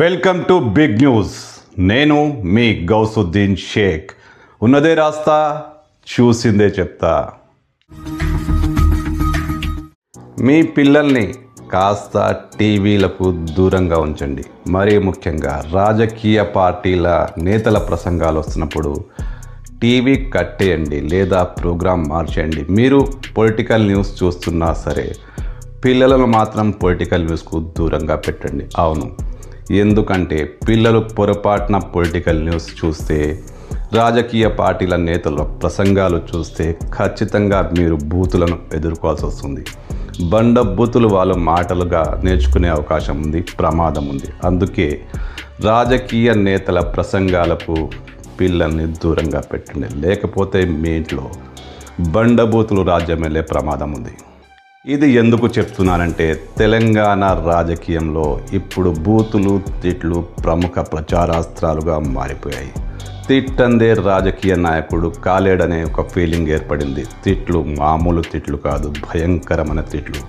Welcome to big news. నేను మీ గౌసుద్దీన్ షేక్. ఉన్నదే రాస్తా చూసిందే చెప్తా. మీ పిల్లల్ని కాస్త టీవీలకు దూరంగా ఉంచండి. మరీ ముఖ్యంగా రాజకీయ పార్టీల నేతల ప్రసంగాలు వస్తున్నప్పుడు టీవీ కట్టేయండి లేదా ప్రోగ్రాం మార్చేయండి. మీరు పొలిటికల్ న్యూస్ చూస్తున్నా సరే పిల్లలను మాత్రం పొలిటికల్ న్యూస్కు దూరంగా పెట్టండి. అవును ఎందుకంటే పిల్లలు పొరపాటున పొలిటికల్ న్యూస్ చూస్తే రాజకీయ పార్టీల నేతల ప్రసంగాలు చూస్తే ఖచ్చితంగా మీరు బూతులను ఎదుర్కోవాల్సి వస్తుంది. బండ బూతులు వాళ్ళ మాటలుగా నేర్చుకునే అవకాశం ఉంది ప్రమాదం ఉంది. అందుకే రాజకీయ నేతల ప్రసంగాలకు పిల్లల్ని దూరంగా పెట్టండి. లేకపోతే మీ ఇంట్లో బండబూతులు రాజ్యం వెళ్ళే ప్రమాదం ఉంది. ఇది ఎందుకు చెప్తున్నానంటే తెలంగాణ రాజకీయంలో ఇప్పుడు బూతులు తిట్లు ప్రముఖ ప్రచారాస్త్రాలుగా మారిపోయాయి. తిట్టందే రాజకీయ నాయకుడు కాలేడనే ఒక ఫీలింగ్ ఏర్పడింది. తిట్లు మామూలు తిట్లు కాదు భయంకరమైన తిట్లు.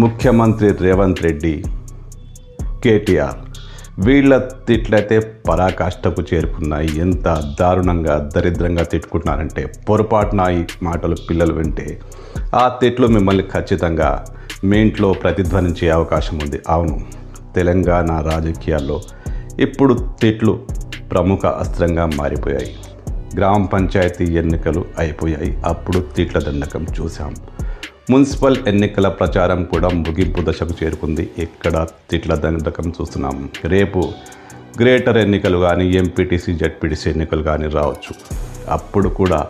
ముఖ్యమంత్రి రేవంత్ రెడ్డి కేటీఆర్. వీళ్ళ తిట్లయితే పరాకాష్ఠకు చేరుకున్నాయి. ఎంత దారుణంగా దరిద్రంగా తిట్టుకుంటున్నారంటే పొరపాటున ఈ మాటలు పిల్లలు వింటే ఆ తిట్లు మిమ్మల్ని ఖచ్చితంగా మీ ఇంట్లో ప్రతిధ్వనించే అవకాశం ఉంది. అవును తెలంగాణ రాజకీయాల్లో ఇప్పుడు తిట్లు ప్రముఖ అస్త్రంగా మారిపోయాయి. గ్రామ పంచాయతీ ఎన్నికలు అయిపోయాయి. అప్పుడు తిట్ల దండకం చూసాం మున్సిపల్ ఎన్నికల ప్రచారం కూడా ముగింపు దశకు చేరుకుంది. ఇక్కడ తిట్ల దండకం చూస్తున్నాం. రేపు గ్రేటర్ ఎన్నికలు కానీ ఎంపీటీసీ జడ్పీటీసీ ఎన్నికలు కానీ రావచ్చు. అప్పుడు కూడా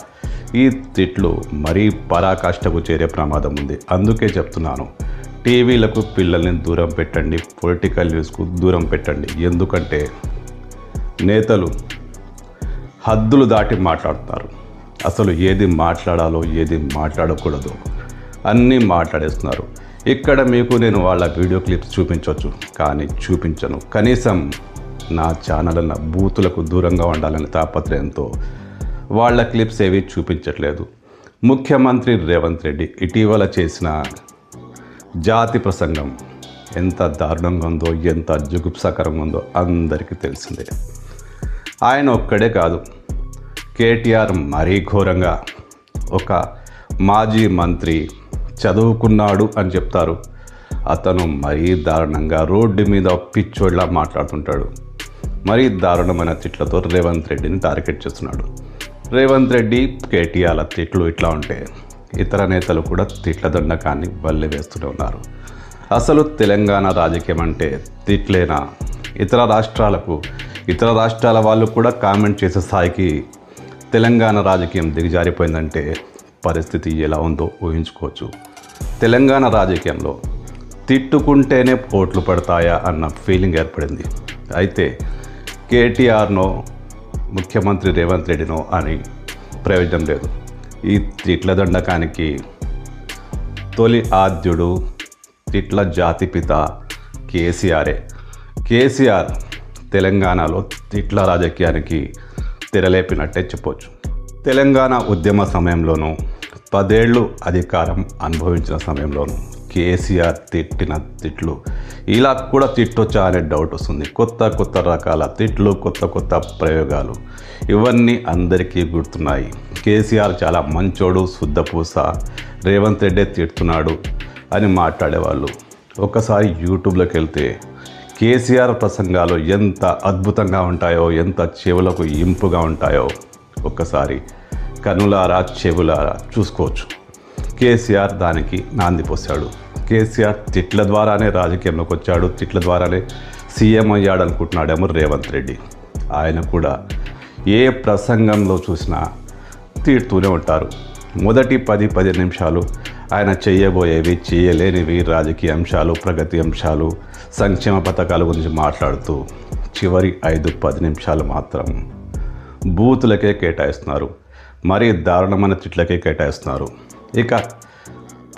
ఈ తిట్లు మరీ పరాకాష్ఠకు చేరే ప్రమాదం ఉంది. అందుకే చెప్తున్నాను టీవీలకు పిల్లల్ని దూరం పెట్టండి పొలిటికల్ న్యూస్కు దూరం పెట్టండి. ఎందుకంటే నేతలు హద్దులు దాటి మాట్లాడుతారు. అసలు ఏది మాట్లాడాలో ఏది మాట్లాడకూడదో అన్నీ మాట్లాడేస్తున్నారు. ఇక్కడ మీకు నేను వాళ్ళ వీడియో క్లిప్స్ చూపించవచ్చు కానీ చూపించను. కనీసం నా ఛానల్ అన్న బూతులకు దూరంగా ఉండాలనే తాపత్రయంతో వాళ్ళ క్లిప్స్ ఏవి చూపించట్లేదు. ముఖ్యమంత్రి రేవంత్ రెడ్డి ఇటీవల చేసిన జాతి ప్రసంగం ఎంత దారుణంగా ఉందో ఎంత జుగుప్సకరంగా ఉందో అందరికీ తెలిసిందే. ఆయన ఒక్కడే కాదు. కేటీఆర్ మరీ ఘోరంగా ఒక మాజీ మంత్రి చదువుకున్నాడు అని చెప్తారు. అతను మరీ దారుణంగా రోడ్డు మీద పిచ్చోళ్ళ మాట్లాడుతుంటాడు. మరీ దారుణమైన తిట్లతో రేవంత్ రెడ్డిని టార్గెట్ చేస్తున్నాడు. రేవంత్ రెడ్డి కేటీఆర్ల తిట్లు ఇట్లా ఉంటే ఇతర నేతలు కూడా తిట్ల దండకాన్ని వల్లె వేస్తూనే ఉన్నారు. అసలు తెలంగాణ రాజకీయం అంటే తిట్లేనా? ఇతర రాష్ట్రాలకు ఇతర రాష్ట్రాల వాళ్ళు కూడా కామెంట్ చేసే స్థాయికి తెలంగాణ రాజకీయం దిగజారిపోయిందంటే పరిస్థితి ఎలా ఉందో ఊహించుకోవచ్చు. తెలంగాణ రాజకీయంలో తిట్టుకుంటేనే ఓట్లు పడతాయా అన్న ఫీలింగ్ ఏర్పడింది. అయితే కేటీఆర్నో ముఖ్యమంత్రి రేవంత్ రెడ్డినో అని ప్రయోజనం లేదు. ఈ తిట్ల దండకానికి తొలి ఆద్యుడు తిట్ల జాతిపిత కేసీఆరే. కేసీఆర్ తెలంగాణలో తిట్ల రాజకీయానికి తెరలేపినట్టే చెప్పొచ్చు. తెలంగాణ ఉద్యమ సమయంలోనూ పదేళ్ళు అధికారం అనుభవించిన సమయంలోనూ కేసీఆర్ తిట్టిన తిట్లు. ఇలా కూడా తిట్టొచ్చా అనే డౌట్ వస్తుంది. కొత్త కొత్త రకాల తిట్లు కొత్త కొత్త ప్రయోగాలు ఇవన్నీ అందరికీ గుర్తున్నాయి. కేసీఆర్ చాలా మంచోడు శుద్ధపూస రేవంత్ రెడ్డే తిడుతున్నాడు అని మాట్లాడేవాళ్ళు. ఒకసారి యూట్యూబ్లోకి వెళ్తే కేసీఆర్ ప్రసంగాలు ఎంత అద్భుతంగా ఉంటాయో ఎంత చెవులకు ఇంపుగా ఉంటాయో ఒక్కసారి కనులారా చెవులారా చూసుకోవచ్చు. కేసీఆర్ దానికి నాంది పోశాడు. కేసీఆర్ తిట్ల ద్వారానే రాజకీయంలోకి వచ్చాడు. తిట్ల ద్వారానే సీఎం అయ్యాడు అనుకుంటున్నాడేమో రేవంత్ రెడ్డి. ఆయన కూడా ఏ ప్రసంగంలో చూసినా తీడుతూనే ఉంటారు. మొదటి పది పది నిమిషాలు ఆయన చేయబోయేవి చేయలేనివి రాజకీయ అంశాలు ప్రగతి అంశాలు సంక్షేమ పథకాల గురించి మాట్లాడుతూ చివరి ఐదు పది నిమిషాలు మాత్రం బూతులకే కేటాయిస్తున్నారు. మరీ దారుణమైన తిట్లకే కేటాయిస్తున్నారు. ఇక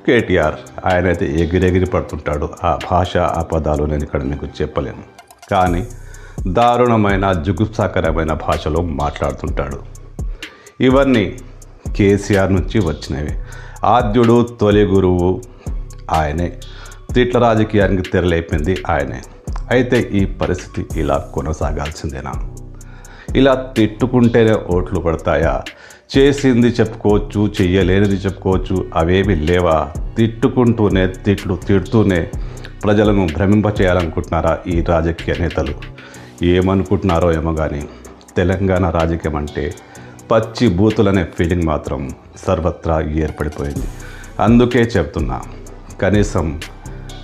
కేటీఆర్ ఆయన అయితే ఎగిరెగిరి పడుతుంటాడు. ఆ భాష ఆ పదాలు నేను ఇక్కడ మీకు చెప్పలేను. కానీ దారుణమైన జుగుప్సాకరమైన భాషలో మాట్లాడుతుంటాడు. ఇవన్నీ కేసీఆర్ నుంచి వచ్చినవి. ఆద్యుడు తొలి గురువు ఆయనే. తిట్ల రాజకీయానికి తెరలేపింది ఆయనే. అయితే ఈ పరిస్థితి ఇలా కొనసాగాల్సిందేనా? ఇలా తిట్టుకుంటేనే ఓట్లు పడతాయా? చేసింది చెప్పుకోవచ్చు చెయ్యలేనిది చెప్పుకోవచ్చు అవేమి లేవా? తిట్టుకుంటూనే తిట్లు తిడుతూనే ప్రజలను భ్రమింపచేయాలనుకుంటున్నారా ఈ రాజకీయ నేతలు? ఏమనుకుంటున్నారో ఏమో కానీ తెలంగాణ రాజకీయం అంటే పచ్చి బూతులనే ఫీలింగ్ మాత్రం సర్వత్రా ఏర్పడిపోయింది. అందుకే చెప్తున్నా కనీసం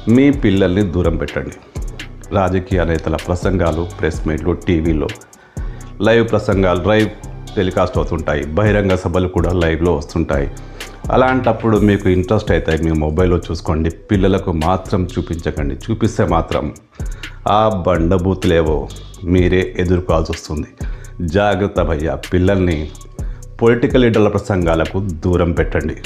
మీ పిల్లల్ని దూరం పెట్టండి. రాజకీయ నేతల ప్రసంగాలు ప్రెస్ మీట్లు టీవీలో లైవ్ ప్రసంగాలు లైవ్ టెలికాస్ట్ అవుతుంటాయి. బహిరంగ సభలు కూడా లైవ్లో వస్తుంటాయి. అలాంటప్పుడు మీకు ఇంట్రెస్ట్ అయితే మీ మొబైల్లో చూసుకోండి. పిల్లలకు మాత్రం చూపించకండి. చూపిస్తే మాత్రం ఆ బండబూతులేవో మీరే ఎదుర్కోవాల్సి వస్తుంది. జాగ్రత్త భయ్య పిల్లల్ని పొలిటికల్ లీడర్ల ప్రసంగాలకు దూరం పెట్టండి.